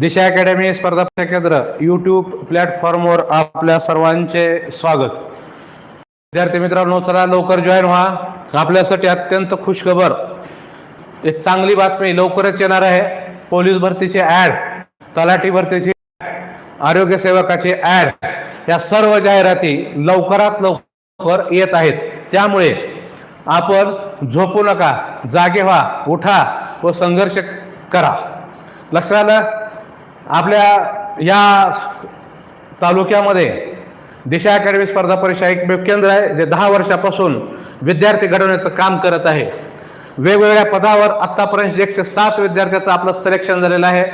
दिशा academy स्पर्धा केंद्र YouTube प्लॅटफॉर्मवर आपल्या सर्वांचे स्वागत. विद्यार्थी मित्रांनो चला लवकर जॉईन व्हा. आपल्यासाठी अत्यंत खुशखबर एक चांगली बातमी लवकरच येणार आहे. पोलीस भरतीची ॲड तलाठी भरतीची आरोग्य सेवकाची ॲड या सर्व जाहिराती लवकरात लवकर येत आहेत. त्यामुळे आपण झोपू नका जागे व्हा उठा व संघर्ष करा. लक्षात आलं? आपल्या या तालुक्यामध्ये दिशा अकॅडमी स्पर्धा परीक्षा एकमेव केंद्र आहे जे दहा वर्षापासून विद्यार्थी घडवण्याचं काम करत आहे. वेगवेगळ्या पदावर आत्तापर्यंत एकशे सात विद्यार्थ्याचं आपलं सिलेक्शन झालेलं आहे.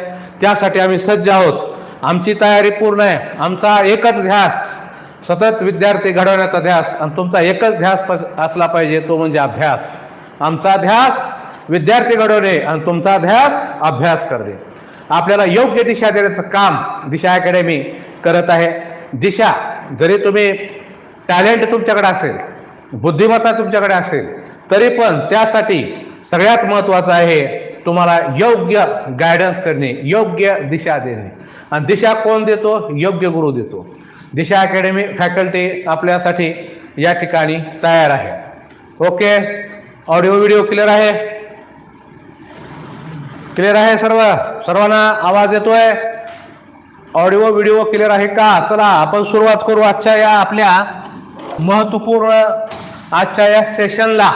त्यासाठी आम्ही सज्ज आहोत. आमची तयारी पूर्ण आहे. आमचा एकच ध्यास सतत विद्यार्थी घडवण्याचा ध्यास आणि तुमचा एकच ध्यास प- असला पाहिजे तो म्हणजे अभ्यास. आमचा ध्यास विद्यार्थी घडवणे आणि तुमचा ध्यास अभ्यास करणे. आपल्याला योग्य दिशा देण्याचं काम दिशा अकॅडमी करत आहे. दिशा जरी तुम्ही टॅलेंट तुमच्याकडे असेल बुद्धिमत्ता तुमच्याकडे असेल तरी पण त्यासाठी सगळ्यात महत्त्वाचं आहे तुम्हाला योग्य गायडन्स करणे योग्य दिशा देणे. आणि दिशा कोण देतो? योग्य गुरु देतो. दिशा अकॅडमी फॅकल्टी आपल्यासाठी या ठिकाणी तयार आहे. ओके? ऑडिओ व्हिडिओ क्लिअर आहे? क्लिअर आहे सर्व? सर्वांना आवाज येतोय. ऑडिओ व्हिडिओ क्लिअर आहे का? चला आपण सुरुवात करू आजच्या या आपल्या महत्त्वपूर्ण आजच्या या सेशनला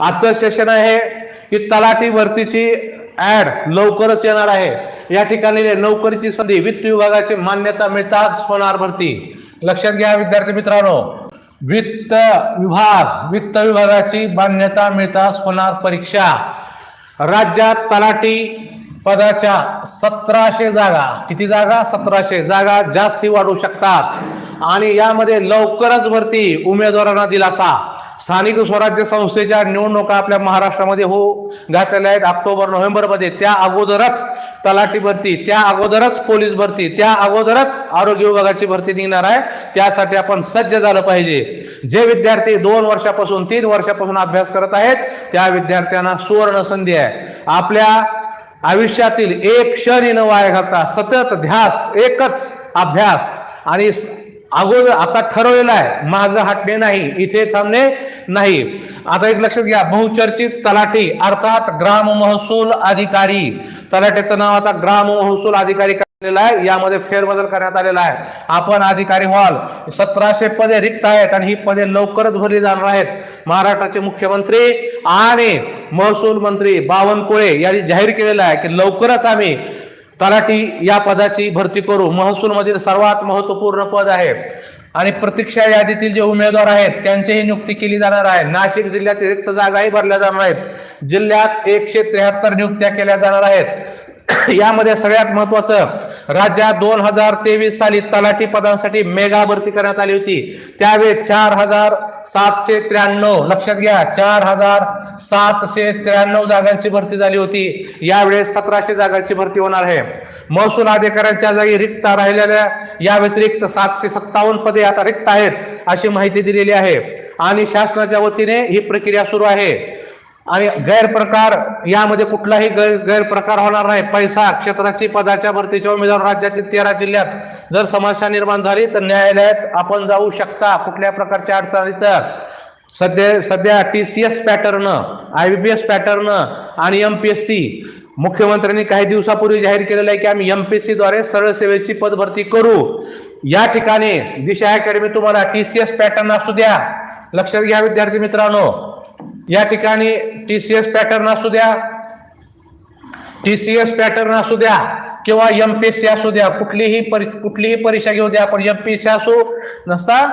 आजचं सेशन आहे की तलाठी भरतीची ऍड लवकरच येणार आहे. या ठिकाणी नोकरीची संधी वित्त विभागाची मान्यता मिळताच होणार भरती. लक्षात घ्या विद्यार्थी मित्रांनो. वित्त विभाग वित्त विभागाची मान्यता मिळताच होणार परीक्षा. राज्यात तलाठी पदाच्या सतराशे जागा. किती जागा? सतराशे. जागा जास्ती वाढू शकतात. आणि यामध्ये लवकरच भरती उमेदवारांना दिलासा. स्थानिक स्वराज्य संस्थेच्या निवडणुका आपल्या महाराष्ट्रामध्ये हो घातलेल्या आहेत. ऑक्टोबर नोव्हेंबरमध्ये. त्या अगोदरच तलाठी भरती त्या अगोदरच पोलीस भरती त्या अगोदरच आरोग्य विभागाची भरती निघणार आहे. त्यासाठी आपण सज्ज झालं पाहिजे. जे विद्यार्थी दोन वर्षापासून तीन वर्षापासून अभ्यास करत आहेत त्या विद्यार्थ्यांना सुवर्ण संधी आहे. आपल्या आयुष्यातील एक क्षण न वाया घालता. सतत ध्यास एकच अभ्यास. आणि अगोदर आता ठरवलेला आहे माग हटणे नाही इथे थांबणे नाही. आता एक लक्षात घ्या बहुचर्चित तलाठी अर्थात ग्राम महसूल अधिकारी. तलाट्याचं नाव आता ग्राम महसूल अधिकारी आहे. यामध्ये फेरबदल करण्यात आलेला आहे. आपण अधिकारी व्हाल. सतराशे पदे रिक्त आहेत आणि ही पदे लवकरच भरली जाणार आहेत. महाराष्ट्राचे मुख्यमंत्री आणि महसूल मंत्री बावनकुळे यांनी जाहीर केलेलं आहे की लवकरच आम्ही तलाठी या पदाची भरती करू. महसूल मधील सर्वात महत्त्वपूर्ण पद आहे. आणि प्रतीक्षा यादीतील जे उमेदवार आहेत त्यांचीही नियुक्ती केली जाणार आहे. नाशिक जिल्ह्यात रिक्त जागाही भरल्या जाणार आहेत. जिल्ह्यात एकशे त्र्याहत्तर नियुक्त्या केल्या जाणार आहेत. यामध्ये सगळ्यात महत्वाचं राज्यात दोन हजार तेवीस साली तलाठी पदांसाठी मेगा भरती करण्यात आली होती. त्यावेळेस चार हजार सातशे त्र्याण्णव लक्षात घ्या चार हजार सातशे त्र्याण्णव जागांची भरती झाली होती. यावेळेस सतराशे जागांची भरती होणार आहे. महसूल अधिकाऱ्यांच्या जागी रिक्त राहिलेल्या या व्यतिरिक्त सातशे सत्तावन्न पदे आता रिक्त आहेत अशी माहिती दिलेली आहे. आणि शासनाच्या वतीने ही प्रक्रिया सुरू आहे. आणि गैरप्रकार यामध्ये कुठलाही गैर गैरप्रकार होणार नाही. पैसा क्षेत्राची पदाच्या भरतीच्या उमेदवार राज्यातील तेरा जिल्ह्यात जर समस्या निर्माण झाली तर न्यायालयात आपण जाऊ शकता कुठल्या प्रकारच्या अडचणी तर. सध्या सध्या T C S pattern I B P S pattern आणि एम पी एस सी मुख्यमंत्र्यांनी काही दिवसापूर्वी जाहीर केलेलं आहे की आम्ही एम पी एस सीद्वारे सरळ सेवेची पदभरती करू. या ठिकाणी दिशा अकॅडमी तुम्हाला टी सी एस पॅटर्न असू द्या. लक्षात घ्या विद्यार्थी मित्रांनो. या ठिकाणी टी सी एस पॅटर्न असू द्या टी सी एस पॅटर्न असू द्या किंवा एमपीएससी पी एस सी असू द्या कुठलीही परी कुठलीही परीक्षा घेऊ द्या पण एमपीएससी पी सी नसता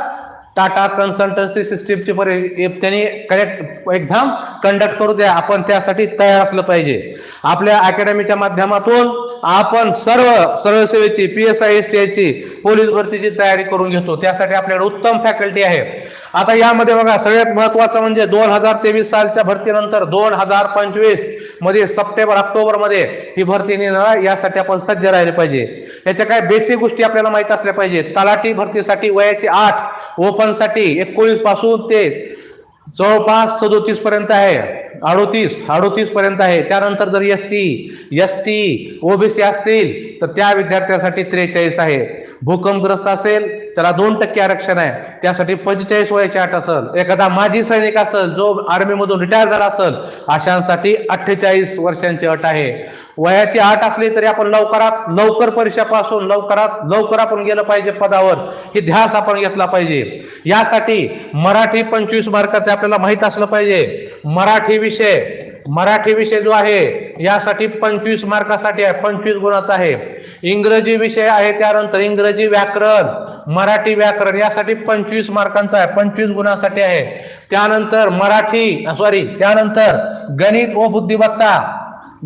टाटा कन्सल्टन्सी सिस्टीमची परी त्यांनी करेक्ट एक्झाम कंडक्ट करू द्या आपण त्यासाठी तयार असलं पाहिजे. आपल्या अकॅडमीच्या माध्यमातून आपण सर्व सर्वसेवेची P S I S T आयची पोलीस भरतीची तयारी करून घेतो. त्यासाठी आपल्याकडे उत्तम फॅकल्टी आहे. आता यामध्ये बघा सगळ्यात महत्वाचं म्हणजे दोन हजार तेवीस सालच्या भरतीनंतर दोन हजार पंचवीसमध्ये सप्टेंबर ऑक्टोबरमध्ये ही भरती निघणार यासाठी आपण सज्ज राहिले पाहिजे. याच्या काय बेसिक गोष्टी आपल्याला माहीत असल्या पाहिजे तलाठी भरतीसाठी वयाची आठ ओपनसाठी एकोणीसपासून ते जवळपास सदोतीस पर्यंत आहे. अडोतीस अडोतीस पर्यंत आहे. त्यानंतर जर S C S T OBC असतील तर त्या विद्यार्थ्यांसाठी त्रेचाळीस आहे. भूकंपग्रस्त असेल त्याला दोन टक्के आरक्षण आहे. त्यासाठी पंचेचाळीस वयाची अट असेल एखादा माजी सैनिक असेल जो आर्मीमधून रिटायर झाला असेल अशांसाठी अठ्ठेचाळीस वर्षांची अट आहे. वयाची अट असली तरी आपण लवकरात लवकर परीक्षा पासून लवकरात लवकर आपण गेलं पाहिजे पदावर. ही ध्यास आपण घेतला पाहिजे. यासाठी मराठी पंचवीस मार्काचे आपल्याला माहीत असलं पाहिजे. मराठी विषय मराठी विषय जो आहे यासाठी पंचवीस मार्कासाठी आहे पंचवीस गुणाचा आहे. इंग्रजी विषय आहे त्यानंतर इंग्रजी व्याकरण मराठी व्याकरण यासाठी पंचवीस मार्कांचा आहे पंचवीस गुणासाठी आहे. त्यानंतर मराठी सॉरी त्यानंतर गणित व बुद्धिमत्ता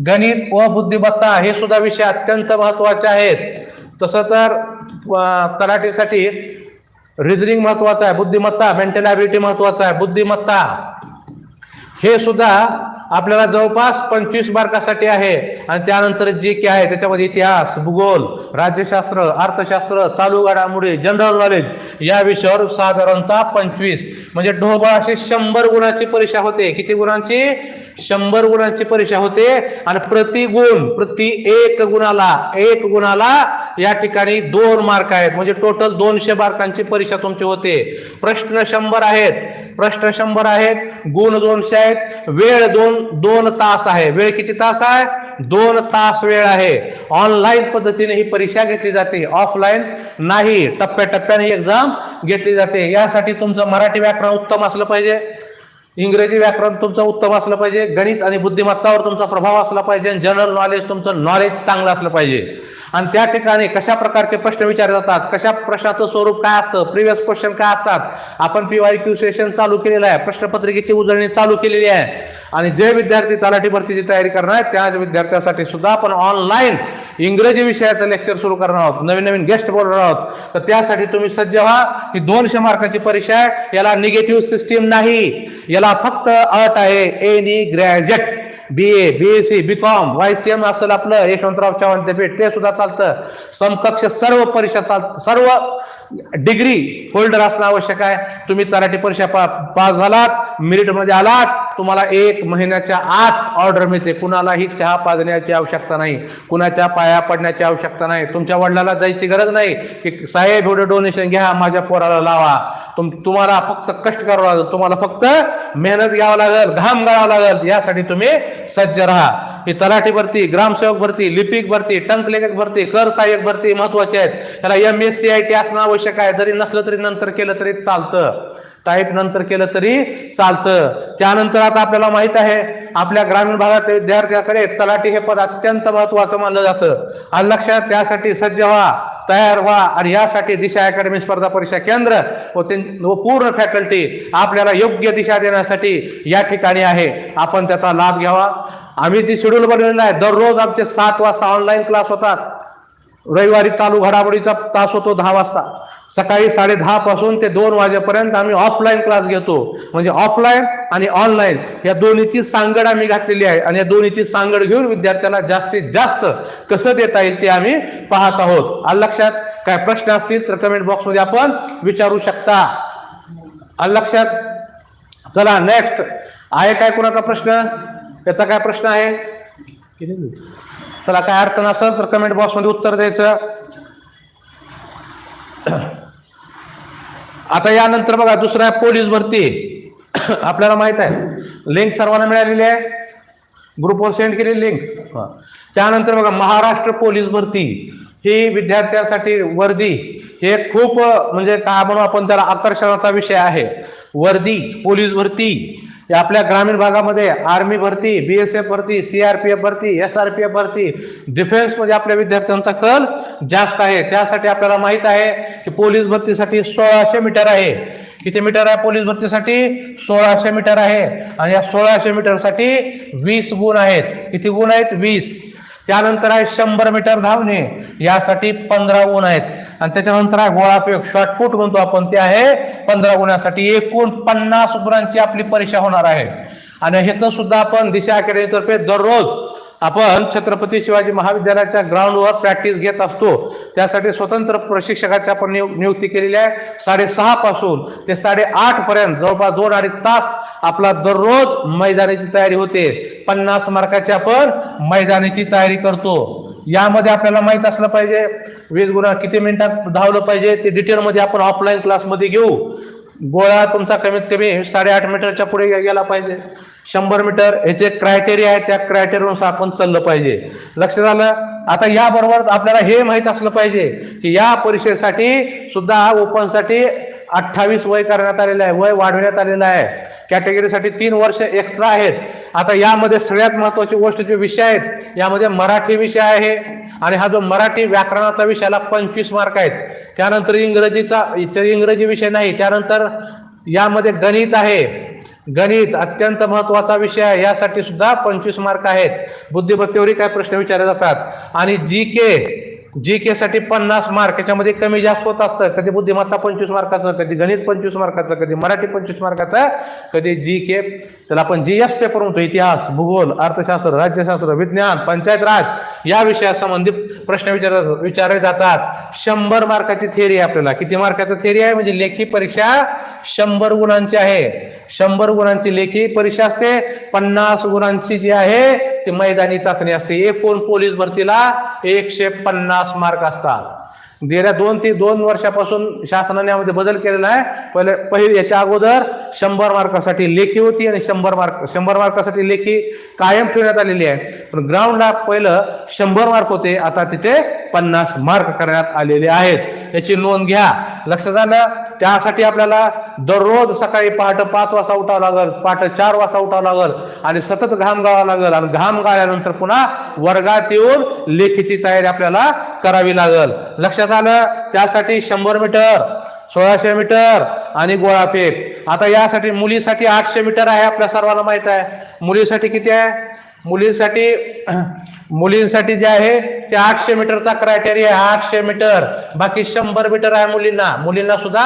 गणित व बुद्धिमत्ता हे सुद्धा विषय अत्यंत महत्त्वाचे आहेत. तसं तर तलाठीसाठी रिझनिंग महत्वाचं आहे बुद्धिमत्ता मेंटल ॲबिलिटी महत्वाचं आहे बुद्धिमत्ता हे सुद्धा आपल्याला जवळपास पंचवीस मार्कासाठी आहे. आणि त्यानंतर जे की आहे त्याच्यामध्ये इतिहास भूगोल राज्यशास्त्र अर्थशास्त्र चालू घडामोडी जनरल नॉलेज या विषयावर साधारणतः पंचवीस. म्हणजे ढोबळ अशी शंभर गुणाची परीक्षा होते. किती गुणांची? शंभर गुणांची परीक्षा होते आणि प्रति गुण प्रति एक गुणाला एक गुणाला या ठिकाणी दोन मार्क आहेत. म्हणजे टोटल दोनशे मार्कांची परीक्षा तुमची होते. प्रश्न शंभर आहेत. प्रश्न शंभर आहेत. गुण दोनशे आहेत. वेळ दोन दोन तास आहे. वेळ किती तास आहे? दोन तास वेळ आहे. ऑनलाईन पद्धतीने ही परीक्षा घेतली जाते. ऑफलाईन नाही. टप्प्याटप्प्याने एक्झाम घेतली जाते. यासाठी तुमचं मराठी व्याकरण उत्तम असलं पाहिजे. इंग्रजी व्याकरण तुमचं उत्तम असलं पाहिजे गणित आणि बुद्धिमत्तावर तुमचा प्रभाव असला पाहिजे आणि जनरल नॉलेज तुमचं नॉलेज चांगलं असलं पाहिजे. आणि त्या ठिकाणी कशा प्रकारचे प्रश्न विचारले जातात कशा प्रश्नाचं स्वरूप काय असतं प्रिव्हियस क्वेश्चन काय असतात आपण पी वाय क्यू सेशन चालू केलेलं आहे प्रश्नपत्रिकेची उजळणी चालू केलेली आहे. आणि जे विद्यार्थी तलाठी भरतीची तयारी करणार आहेत त्या विद्यार्थ्यांसाठी सुद्धा आपण ऑनलाईन इंग्रजी विषयाचं लेक्चर सुरू करणार आहोत नवीन नवीन गेस्ट बोलणार आहोत. तर त्यासाठी तुम्ही सज्ज व्हा ही दोनशे मार्काची परीक्षा आहे याला निगेटिव्ह सिस्टीम नाही याला फक्त अट आहे any graduate B A B S C B com Y C M असेल आपलं यशवंतराव चव्हाण विद्यापीठ ते सुद्धा चालतं. समकक्ष सर्व परीक्षा चालत सर्व डिग्री होल्डर असणं आवश्यक आहे. तुम्ही तराठी परीक्षा पा पास झालात मेरिटमध्ये आलात तुम्हाला एक महिन्याच्या आत ऑर्डर मिळते. कुणालाही चहा पाजण्याची आवश्यकता नाही. कुणाच्या पाया पडण्याची आवश्यकता नाही. तुमच्या वडिलाला जायची गरज नाही की साहेब एवढं डोनेशन घ्या माझ्या पोराला लावा. तुम तुम्हाला फक्त कष्ट करावं लागेल. तुम्हाला फक्त मेहनत घ्यावं लागेल घाम गाळावं लागेल. यासाठी तुम्ही सज्ज राहा. ही तलाठी भरती ग्रामसेवक भरती लिपिक भरती टंकलेखक भरती कर सहाय्यक भरती महत्वाची आहेत. त्याला M S C I T असणं आवश्यक आहे जरी नसलं तरी नंतर केलं तरी चालतं. टाईप नंतर केलं तरी चालतं. त्यानंतर आता आपल्याला माहीत आहे आपल्या ग्रामीण भागात विद्यार्थ्याकडे तलाठी हे पद अत्यंत महत्वाचं मानलं जातं. आणि लक्षात त्यासाठी सज्ज व्हा तयार व्हा आणि यासाठी दिशा अकॅडमी स्पर्धा परीक्षा केंद्र व ते व पूर्ण फॅकल्टी आपल्याला योग्य दिशा देण्यासाठी या ठिकाणी आहे. आपण त्याचा लाभ घ्यावा. आम्ही जी शेड्यूल बनवलेला आहे दररोज आमचे सात वाजता ऑनलाईन क्लास होतात. रविवारी चालू घडामोडीचा तास होतो दहा वाजता. सकाळी साडे दहा पासून ते दोन वाजेपर्यंत आम्ही ऑफलाईन क्लास घेतो. म्हणजे ऑफलाईन आणि ऑनलाईन या दोन्हीची सांगड आम्ही घातलेली आहे आणि या दोन्हीची सांगड घेऊन विद्यार्थ्याला जास्तीत जास्त कसं देता येईल ते आम्ही पाहत आहोत. आलं लक्षात? काय प्रश्न असतील तर कमेंट बॉक्समध्ये आपण विचारू शकता. आलं लक्षात? चला नेक्स्ट आहे काय कोणाचा प्रश्न? त्याचा काय प्रश्न आहे? चला काय अडचण असेल तर कमेंट बॉक्समध्ये उत्तर द्यायचं. आता यानंतर बघा दुसरा आहे पोलीस भरती. आपल्याला माहीत आहे. लिंक सर्वांना मिळालेली आहे. ग्रुपवर सेंड केलेली लिंक त्यानंतर बघा महाराष्ट्र पोलीस भरती. ही विद्यार्थ्यांसाठी वर्दी. हे खूप म्हणजे काय म्हणू आपण त्याला आकर्षणाचा विषय आहे. वर्दी पोलीस भरती. हे आपल्या ग्रामीण भागामध्ये आर्मी भरती बी एस एफ भरती सीआरपीएफ भरती एस आर पी एफ भरती डिफेन्समध्ये आपल्या विद्यार्थ्यांचा कल जास्त आहे. त्यासाठी आपल्याला माहीत आहे की पोलीस भरतीसाठी सोळाशे मीटर आहे. किती मीटर आहे पोलीस भरतीसाठी? सोळाशे मीटर आहे. आणि या सोळाशे मीटरसाठी वीस गुण आहेत. किती गुण आहेत? वीस. त्यानंतर आहे शंभर मीटर धावणे. यासाठी पंधरा गुण आहेत. आणि त्याच्यानंतर आहे गोळाफेक शॉर्टपुट म्हणतो आपण ते आहे पंधरा गुणासाठी एकूण पन्नास गुणांची आपली परीक्षा होणार आहे. आणि ह्याचं सुद्धा आपण दिशा अकॅडमीतर्फे दररोज आपण छत्रपती शिवाजी महाविद्यालयाच्या ग्राउंडवर प्रॅक्टिस घेत असतो. त्यासाठी स्वतंत्र प्रशिक्षकाची आपण नियु- नियुक्ती केलेली आहे. साडेसहा पासून ते साडेआठ पर्यंत जवळपास दोन अडीच तास आपला दररोज मैदानाची तयारी होते. पन्नास मार्काची आपण मैदानाची तयारी करतो. यामध्ये आपल्याला माहीत असलं पाहिजे वीस गुणा किती मिनिटात धावलं पाहिजे ते डिटेलमध्ये आपण ऑफलाईन क्लासमध्ये घेऊ. गोळा तुमचा कमीत कमी साडेआठ मीटरच्या पुढे गेला पाहिजे. शंभर मीटर याचे क्रायटेरिया आहे त्या क्रायटेरियानुसार आपण चाललं पाहिजे. लक्षात आलं? आता याबरोबरच आपल्याला हे माहीत असलं पाहिजे की या परीक्षेसाठी सुद्धा ओपनसाठी अठ्ठावीस वय करण्यात आलेलं आहे वय वाढवण्यात आलेलं आहे. कॅटेगरीसाठी तीन वर्ष एक्स्ट्रा आहेत. आता यामध्ये सगळ्यात महत्वाची गोष्ट जे विषय आहेत यामध्ये मराठी विषय आहे आणि हा जो मराठी व्याकरणाचा विषयाला पंचवीस मार्क आहेत. त्यानंतर इंग्रजीचा इतर इंग्रजी विषय नाही त्यानंतर यामध्ये गणित आहे. गणित अत्यंत महत्त्वाचा विषय आहे यासाठी सुद्धा पंचवीस मार्क आहेत. बुद्धिमत्तेवरही काय प्रश्न विचारले जातात? आणि जी के जी के साठी पन्नास मार्क याच्यामध्ये कमी जास्त होत असतं कधी बुद्धिमत्ता पंचवीस मार्काचं कधी गणित पंचवीस मार्काचं कधी मराठी पंचवीस मार्काचं कधी जी के त्याला आपण जी एस पेपर म्हणतो इतिहास भूगोल अर्थशास्त्र राज्यशास्त्र विज्ञान पंचायत राज या विषयासंबंधी प्रश्न विचार विचारले जातात. शंभर मार्काची थेरी आहे आपल्याला. किती मार्काची थेरी आहे? म्हणजे लेखी परीक्षा शंभर गुणांची आहे. शंभर गुणांची लेखी परीक्षा असते. पन्नास गुणांची जी आहे ती मैदानी चाचणी असते. एकूण पोलीस भरतीला एकशे पन्नास मार्क असतात. गेल्या दोन ते दोन वर्षापासून शासनाने यामध्ये बदल केलेला आहे. पहिले पहिले याच्या अगोदर शंभर मार्कासाठी लेखी होती आणि शंभर मार्क शंभर मार्कासाठी लेखी कायम ठेवण्यात आलेली आहे. पण ग्राउंडला पहिलं शंभर मार्क होते आता तिचे पन्नास मार्क करण्यात आलेले आहेत. याची नोंद घ्या. लक्षात आलं? त्यासाठी आपल्याला दररोज सकाळी पहाटे पाच वाजता उठावं लागल पहाटे चार वाजता उठावं लागल आणि सतत घाम गाळावा लागल. आणि घाम गाळल्यानंतर पुन्हा वर्गात येऊन लेखीची तयारी आपल्याला करावी लागल. लक्षात आलं? त्यासाठी शंभर मीटर सोळाशे मीटर आणि गोळाफेक आता यासाठी मुलीसाठी आठशे मीटर आहे आपल्या सर्वांना माहीत आहे. मुलीसाठी किती आहे? मुलींसाठी मुलींसाठी जे आहे ते आठशे मीटरचा क्रायटेरिया आठशे मीटर. बाकी शंभर मीटर आहे मुलींना. मुलींना सुद्धा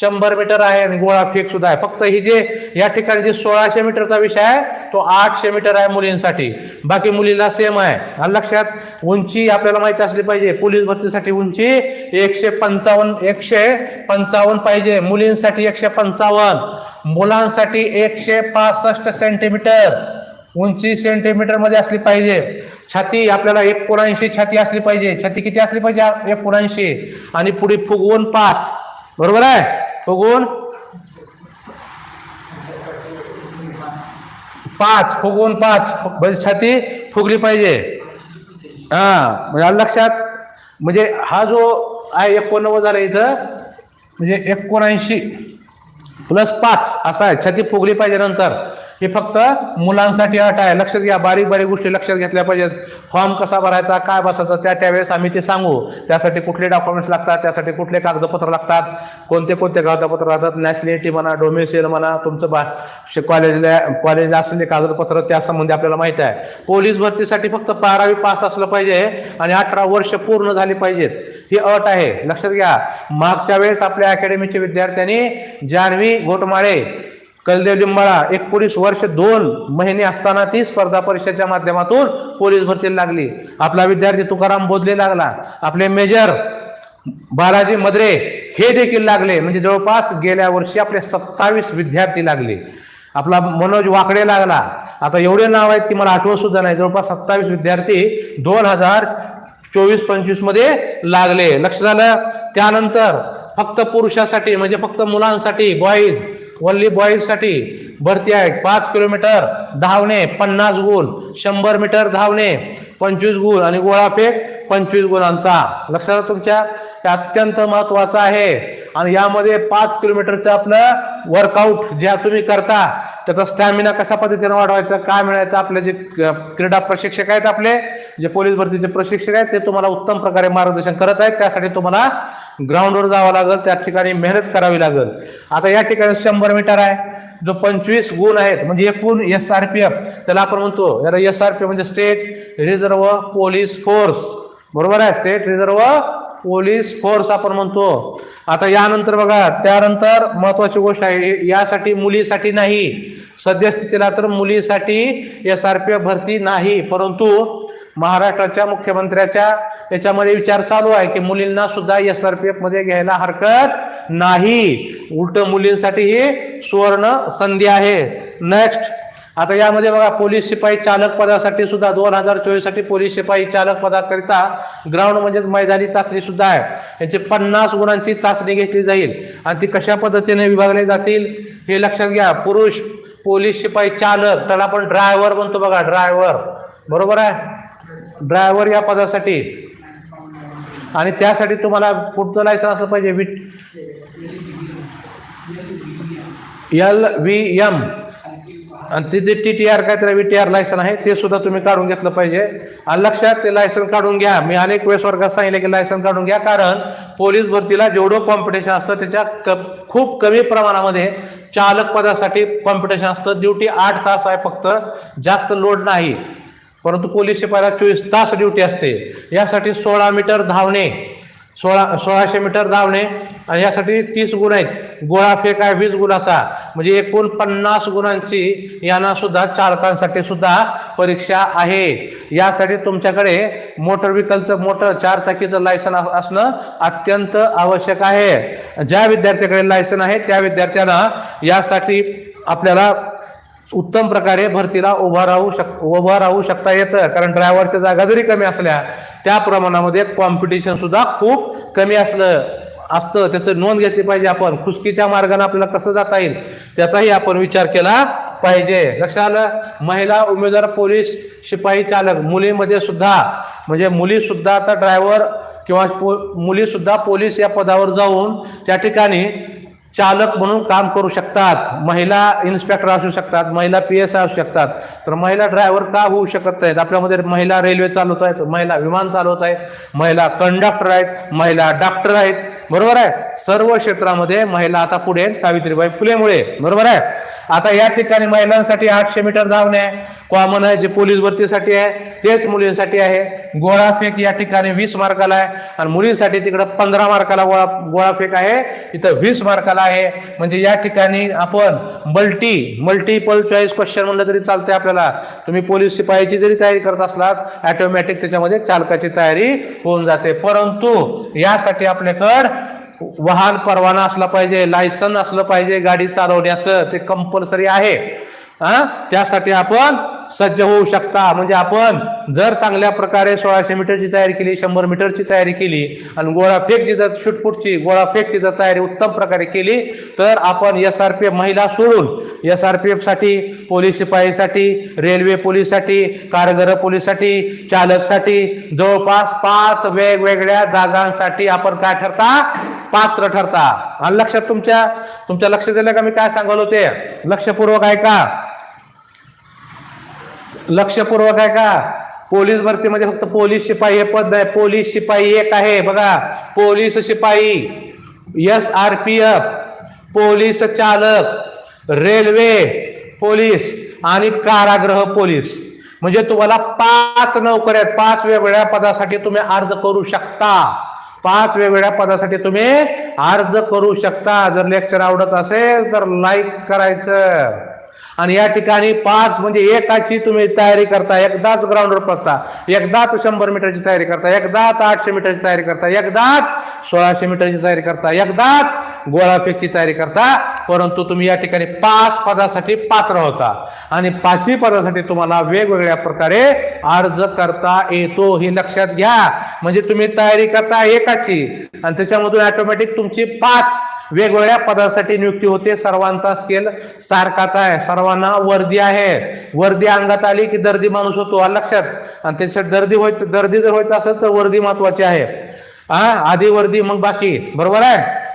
शंभर मीटर आहे आणि गोळा फेक सुद्धा आहे. फक्त ही जे या ठिकाणी जे सोळाशे मीटरचा विषय आहे तो आठशे मीटर आहे मुलींसाठी. बाकी मुलीला सेम आहे. लक्षात उंची आपल्याला माहिती असली पाहिजे. पोलीस भरतीसाठी उंची एकशे पंचावन्न एकशे पंचावन्न पाहिजे. मुलींसाठी एकशे पंचावन्न. मुलांसाठी एकशे पासष्ट सेंटीमीटर उंची सेंटीमीटरमध्ये असली पाहिजे. छाती आपल्याला एकोणऐंशी छाती असली पाहिजे. छाती किती असली पाहिजे? एकोणऐंशी आणि पुढे फुगवून पाच. बरोबर आहे? फुगवून पाच. फुगवून पाच. म्हणजे छाती फुगली पाहिजे. हा म्हणजे लक्षात? म्हणजे हा जो आहे एकोणनव्वद झाला इथं म्हणजे एकोणऐंशी प्लस पाच. असा आहे. छाती फुगली पाहिजे नंतर. हे फक्त मुलांसाठी अट आहे. लक्षात घ्या बारीक बारीक गोष्टी लक्षात घेतल्या पाहिजेत. फॉर्म कसा भरायचा काय बसायचा त्या त्यावेळेस आम्ही ते सांगू. त्यासाठी कुठले डॉक्युमेंट्स लागतात त्यासाठी कुठले कागदपत्र लागतात कोणते कोणते कागदपत्र लागतात नॅशनॅलिटी म्हणा डोमेसिल म्हणा तुमचं बा कॉलेजला कॉलेजला असलेले कागदपत्र त्या संबंधी आपल्याला माहीत आहे. पोलीस भरतीसाठी फक्त बारावी पास असलं पाहिजे आणि अठरा वर्ष पूर्ण झाली पाहिजेत. ही अट आहे. लक्षात घ्या. मागच्या वेळेस आपल्या अकॅडमीच्या विद्यार्थ्यांनी जान्हवी घोटमाळे कलदेव लिंबाळा एकोणीस वर्ष दोन महिने असताना ती स्पर्धा परीक्षेच्या माध्यमातून पोलीस भरतीला लागली. आपला विद्यार्थी तुकाराम बोधले लागला. आपले मेजर बालाजी मद्रे हे देखील लागले. म्हणजे जवळपास गेल्या वर्षी आपले सत्तावीस विद्यार्थी लागले. आपला मनोज वाकडे लागला. आता एवढे नाव आहेत की मला आठवत सुद्धा नाही. जवळपास सत्तावीस विद्यार्थी दोन हजार चोवीस पंचवीसमध्ये लागले. लक्ष झालं त्यानंतर फक्त पुरुषासाठी म्हणजे फक्त मुलांसाठी बॉईज वल्ली बॉईजसाठी भरती आहे पाच किलोमीटर धावणे पन्नास गुण शंभर मीटर धावणे पंचवीस गुण आणि गोळाफेक पंचवीस गुणांचा. लक्षात तुमच्या अत्यंत महत्त्वाचा आहे. आणि यामध्ये पाच किलोमीटरचं आपलं वर्कआउट ज्या तुम्ही करता त्याचा स्टॅमिना कशा पद्धतीने वाढवायचा काय मिळायचं आपले जे क्रीडा प्रशिक्षक आहेत आपले जे पोलीस भरतीचे प्रशिक्षक आहेत ते तुम्हाला उत्तम प्रकारे मार्गदर्शन करत आहेत. त्यासाठी तुम्हाला ग्राउंडवर जावं लागेल त्या ठिकाणी मेहनत करावी लागेल. आता या ठिकाणी शंभर मीटर आहे जो पंचवीस गुण आहेत म्हणजे एकूण एस आर पी एफ त्याला आपण म्हणतो याला एस आर पी म्हणजे स्टेट रिझर्व्ह पोलीस फोर्स बरोबर आहे? स्टेट रिझर्व्ह पोलीस फोर्स आपण म्हणतो. आता यानंतर बघा त्यानंतर महत्वाची गोष्ट आहे यासाठी मुलीसाठी नाही. सद्यस्थितीला तर मुलीसाठी एस आर पी एफ भरती नाही परंतु महाराष्ट्राच्या मुख्यमंत्र्याच्या याच्यामध्ये विचार चालू आहे की मुलींना सुद्धा एस आर पी एफमध्ये घ्यायला हरकत नाही. उलट मुलींसाठी ही सुवर्ण संधी आहे. नेक्स्ट आता यामध्ये बघा पोलीस शिपाई चालक पदासाठी सुद्धा दोन हजार चोवीससाठी पोलीस शिपाई चालक पदाकरिता ग्राउंड म्हणजेच मैदानी चाचणी सुद्धा आहे. यांची पन्नास गुणांची चाचणी घेतली जाईल. आणि ती कशा पद्धतीने विभागले जातील हे लक्षात घ्या. पुरुष पोलीस शिपाई चालक त्याला आपण ड्रायव्हर म्हणतो बघा ड्रायव्हर बरोबर आहे? ड्रायव्हर या पदासाठी. आणि त्यासाठी तुम्हाला पुढचं लायसन असलं पाहिजे विट एल व्ही एम. आणि तिथे टी टी आर काय त्याला वी टी आर लायसन आहे ते सुद्धा तुम्ही काढून घेतलं पाहिजे. आणि लक्षात ते लायसन काढून घ्या. मी अनेक वेळेस वर्गात सांगितले की लायसन काढून घ्या कारण पोलीस भरतीला जेवढं कॉम्पिटिशन असतं त्याच्या क खूप कमी प्रमाणामध्ये चालक पदासाठी कॉम्पिटिशन असतं. ड्युटी आठ तास आहे फक्त जास्त लोड नाही. परंतु पोलीस शिपायाला चोवीस तास ड्युटी असते. यासाठी सोळा मीटर धावणे सोळा सोळाशे मीटर धावणे आणि यासाठी तीस गुण आहेत. गोळा फेक आहे वीस गुणाचा. म्हणजे एकूण पन्नास गुणांची यांना सुद्धा चालकांसाठी सुद्धा परीक्षा आहे. यासाठी तुमच्याकडे मोटर व्हीकलचं मोटर चार चाकीचं लायसन असणं अत्यंत आवश्यक आहे. ज्या विद्यार्थ्याकडे लायसन आहे त्या विद्यार्थ्यांना यासाठी आपल्याला उत्तम प्रकारे भरतीला उभा राहू शक उभा राहू शकता येतं. कारण ड्रायव्हरच्या जागा जरी कमी असल्या त्या प्रमाणामध्ये कॉम्पिटिशन सुद्धा खूप कमी असलं असतं. त्याचं नोंद घेतली पाहिजे आपण. खुसकीच्या मार्गाने आपल्याला कसं जाता येईल त्याचाही आपण विचार केला पाहिजे. लक्षात आलं? महिला उमेदवार पोलीस शिपाई चालक मुलीमध्ये सुद्धा म्हणजे मुली सुद्धा आता ड्रायव्हर किंवा पो मुलीसुद्धा पोलीस या पदावर जाऊन त्या ठिकाणी चालक म्हणून काम करू शकतात महिला इन्स्पेक्टर असू शकतात महिला पी एस आय असू शकतात तर महिला ड्रायव्हर का होऊ शकत नाहीत? आपल्यामध्ये महिला रेल्वे चालवत आहेत महिला विमान चालवत आहेत महिला कंडक्टर आहेत महिला डॉक्टर आहेत बरोबर आहे? सर्व क्षेत्रामध्ये महिला आता पुढे आहेत सावित्रीबाई फुलेमुळे. बरोबर आहे? आता या ठिकाणी महिलांसाठी आठशे मीटर धावणे कॉमन आहे जे पोलीस भरतीसाठी आहे तेच मुलींसाठी आहे. गोळाफेक या ठिकाणी वीस मार्काला आहे आणि मुलींसाठी तिकडं पंधरा मार्काला गोळा गोळाफेक आहे. इथं वीस मार्काला आहे. म्हणजे या ठिकाणी आपण मल्टी मल्टिपल चॉईस क्वेश्चन म्हणलं तरी चालते आपल्याला. तुम्ही पोलीस शिपायाची जरी तयारी करत असलात ॲटोमॅटिक त्याच्यामध्ये चालकाची तयारी होऊन जाते. परंतु यासाठी आपल्याकडं वाहन परवाना असला पाहिजे लायसन असलं पाहिजे गाडी चालवण्याचं ते कंपल्सरी आहे. त्यासाठी आपण सज्ज होऊ शकता. म्हणजे आपण जर चांगल्या प्रकारे सोळाशे मीटरची तयारी केली शंभर मीटरची तयारी केली आणि गोळा फेकची जर शूटफूटची गोळा फेकची जर तयारी उत्तम प्रकारे केली तर आपण एस आर पी एफ महिला सोडून एस आर पी एफसाठी पोलीस शिपाईसाठी रेल्वे पोलीससाठी कारगर पोलीससाठी चालकसाठी जवळपास पाच वेगवेगळ्या जागांसाठी आपण काय ठरता? पात्र ठरता. आणि लक्षात तुमच्या तुमच्या लक्षात आलं का? मी काय सांगाल होते लक्षपूर्वक आहे का लक्षपूर्वक आहे का पोलीस भरतीमध्ये म्हणजे फक्त पोलीस शिपाई हे पद आहे पोलीस शिपाई एक आहे. बघा. पोलीस शिपाई S R P F police चालक रेल्वे पोलीस आणि कारागृह पोलीस. म्हणजे तुम्हाला पाच नोकऱ्या आहेत. पाच वेगवेगळ्या पदासाठी तुम्ही अर्ज करू शकता. पाच वेगवेगळ्या पदासाठी तुम्ही अर्ज करू शकता. जर लेक्चर आवडत असेल तर लाईक करायचं. आणि या ठिकाणी पाच म्हणजे एकाची तुम्ही तयारी करता एकदाच ग्राउंडवर पडता एकदाच शंभर मीटरची तयारी करता एकदाच आठशे मीटरची तयारी करता एकदाच सोळाशे मीटरची तयारी करता एकदाच गोळाफेकची तयारी करता परंतु तुम्ही या ठिकाणी पाच पदासाठी पात्र होता. आणि पाचही पदासाठी तुम्हाला वेगवेगळ्या प्रकारे अर्ज करता येतो हे लक्षात घ्या. म्हणजे तुम्ही तयारी करता एकाची आणि त्याच्यामधून ऑटोमॅटिक तुमची पाच वेगवेगळ्या पदासाठी नियुक्ती होते. सर्वांचा स्केल सारखाच आहे. सर्वांना वर्दी आहे. वर्दी अंगात आली की दर्दी माणूस होतो लक्षात. आणि त्याच्यात दर्दी व्हायचं दर्दी जर व्हायचं असेल तर वर्दी महत्वाची आहे. हा आधी वर्दी मग बाकी. बरोबर आहे?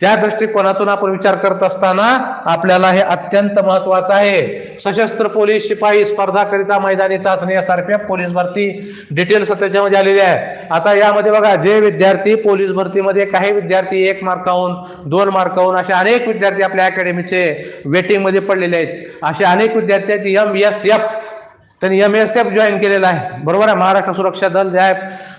त्या दृष्टिकोनातून आपण विचार करत असताना आपल्याला हे अत्यंत महत्वाचं आहे. सशस्त्र पोलीस शिपाई स्पर्धाकरिता मैदानी चाचणी यासारख्या पोलीस भरती डिटेल्स त्याच्यामध्ये आलेली आहे. आता यामध्ये बघा जे विद्यार्थी पोलीस भरतीमध्ये काही विद्यार्थी एक मार्काहून दोन मार्काहून असे अनेक विद्यार्थी आपल्या अकॅडमीचे वेटिंगमध्ये पडलेले आहेत. असे अनेक विद्यार्थ्यांची एम एस एफ त्यांनी एम एस एफ जॉईन केलेला आहे. बरोबर आहे? महाराष्ट्र सुरक्षा दल जे आहे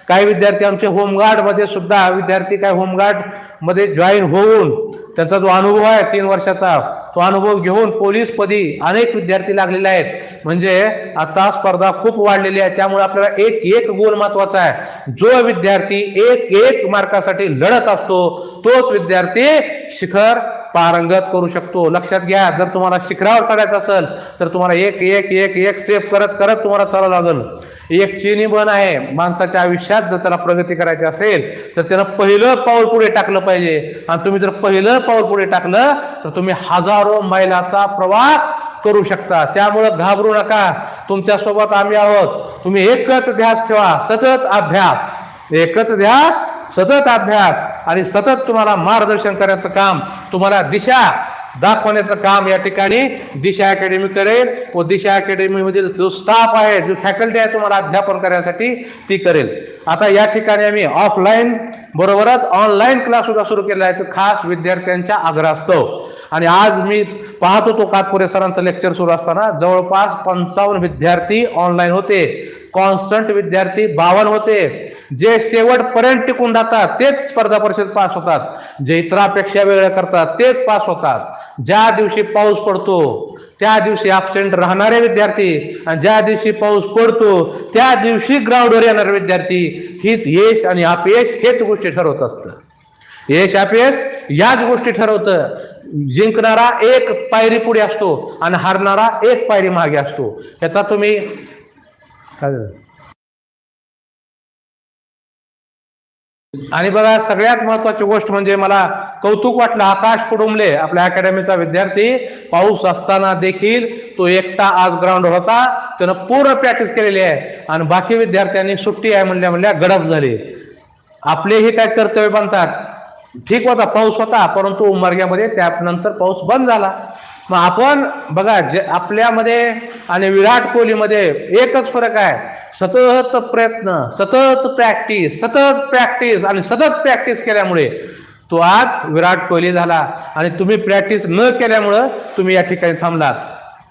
काही विद्यार्थी आमचे होमगार्डमध्ये सुद्धा विद्यार्थी काय होमगार्डमध्ये जॉईन होऊन त्यांचा जो अनुभव आहे तीन वर्षाचा तो अनुभव घेऊन पोलीसपदी अनेक विद्यार्थी लागलेले आहेत. म्हणजे आता स्पर्धा खूप वाढलेली आहे. त्यामुळे आपल्याला एक एक गुण महत्त्वाचा आहे. जो विद्यार्थी एक एक मार्कासाठी लढत असतो तोच विद्यार्थी शिखर पारंगत करू शकतो. लक्षात घ्या जर तुम्हाला शिखरावर चढायचं असेल तर तुम्हाला एक एक एक एक स्टेप करत करत तुम्हाला चालावं लागेल. एक चिनी बन आहे. माणसाच्या आयुष्यात जर त्याला प्रगती करायची असेल तर त्यानं पहिलं पाऊल पुढे टाकलं पाहिजे. आणि तुम्ही जर पहिलं पाऊल पुढे टाकलं तर तुम्ही हजारो मैलाचा प्रवास करू शकता. त्यामुळं घाबरू नका. तुमच्यासोबत आम्ही आहोत. तुम्ही एकच ध्यास ठेवा. सतत अभ्यास. एकच ध्यास सतत अभ्यास आणि सतत तुम्हाला मार्गदर्शन करायचं काम तुम्हाला दिशा दाखवण्याचं काम या ठिकाणी दिशा अकॅडमी करेल. व दिशा अकॅडमीमधील जो स्टाफ आहे जो फॅकल्टी आहे तुम्हाला अध्यापन करण्यासाठी ती करेल. आता या ठिकाणी आम्ही ऑफलाईन बरोबरच ऑनलाईन क्लास सुद्धा सुरू केला आहे. तो खास विद्यार्थ्यांच्या आग्रहास्तव. आणि आज मी पाहत होतो कातपुरे सरांचं लेक्चर सुरू असताना. जवळपास पंचावन्न विद्यार्थी ऑनलाईन होते. कॉन्स्टंट विद्यार्थी बावन होते. जे शेवटपर्यंत टिकून राहतात तेच स्पर्धा परिषद पास होतात. जे इतरापेक्षा वेगळ्या करतात तेच पास होतात. ज्या दिवशी पाऊस पडतो त्या दिवशी ॲबसेंट राहणारे विद्यार्थी आणि ज्या दिवशी पाऊस पडतो त्या दिवशी ग्राउंडवर येणारे विद्यार्थी हीच यश आणि अपयश हेच गोष्टी ठरवत असतं. यश अपयश याच गोष्टी ठरवतं. जिंकणारा एक पायरी पुढे असतो आणि हारणारा एक पायरी मागे असतो. याचा तुम्ही आणि बघा सगळ्यात महत्वाची गोष्ट म्हणजे मला कौतुक वाटलं. आकाश कुडुंबले आपल्या अकॅडमीचा विद्यार्थी. पाऊस असताना देखील तो एकटा आज ग्राउंडवर होता. त्यानं पूर्ण प्रॅक्टिस केलेली आहे. आणि बाकी विद्यार्थ्यांनी सुट्टी आहे म्हणल्या म्हणल्या गडप झाली. आपलेही काय कर्तव्य बनतात? ठीक होता पाऊस होता परंतु उमरग्यामध्ये त्यानंतर पाऊस बंद झाला. मग आपण बघा जे आपल्यामध्ये आणि विराट कोहलीमध्ये एकच फरक आहे. सतत प्रयत्न सतत प्रॅक्टिस सतत प्रॅक्टिस आणि सतत प्रॅक्टिस केल्यामुळे तो आज विराट कोहली झाला. आणि तुम्ही प्रॅक्टिस न केल्यामुळं तुम्ही या ठिकाणी थांबलात.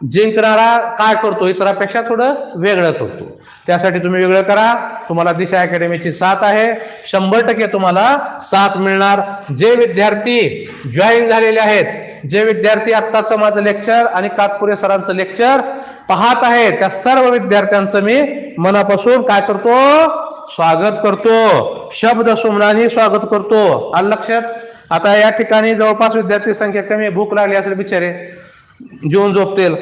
जिंकणारा काय करतो? इतरापेक्षा थोडं वेगळं करतो. त्यासाठी तुम्ही वेगळं करा. तुम्हाला दिशा अकॅडमीची साथ आहे. शंभर टक्के तुम्हाला साथ मिळणार. जे विद्यार्थी जॉईन झालेले आहेत जे विद्यार्थी आत्ताचं माझं लेक्चर आणि कातपुरे सरांचं लेक्चर पाहत आहे त्या सर्व विद्यार्थ्यांचं मी मनापासून काय करतो? स्वागत करतो. शब्द सुमनाने स्वागत करतो. आलं लक्षात? आता या ठिकाणी जवळपास विद्यार्थी संख्या कमी भूक लागली असेल बिचारे. जीवन झोपतील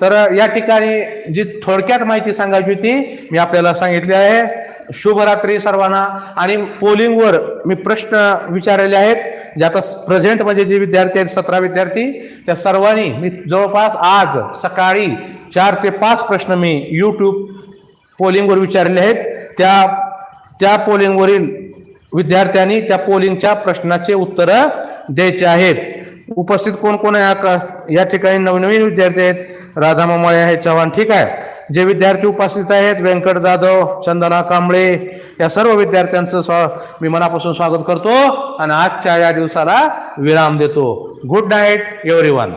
तर या ठिकाणी जी थोडक्यात माहिती सांगायची होती मी आपल्याला सांगितली आहे. शुभरात्री सर्वांना. आणि पोलिंगवर मी प्रश्न विचारलेले आहेत. जे आता प्रेझेंटमध्ये म्हणजे जे विद्यार्थी आहेत सतरा विद्यार्थी त्या सर्वांनी मी जवळपास आज सकाळी चार ते पाच प्रश्न मी यूट्यूब पोलिंगवर विचारले आहेत. त्या त्या पोलिंगवरील विद्यार्थ्यांनी त्या पोलिंगच्या प्रश्नाचे उत्तरं द्यायचे आहेत. उपस्थित कोण कोण आहे? आका- या ठिकाणी नवनवीन विद्यार्थी आहेत. राधा मामाळे आहे चव्हाण. ठीक आहे. जे विद्यार्थी उपस्थित आहेत व्यंकट जाधव चंदना कांबळे या सर्व विद्यार्थ्यांचं स्वा मी मनापासून स्वागत करतो आणि आजच्या या दिवसाला विराम देतो. Good night every one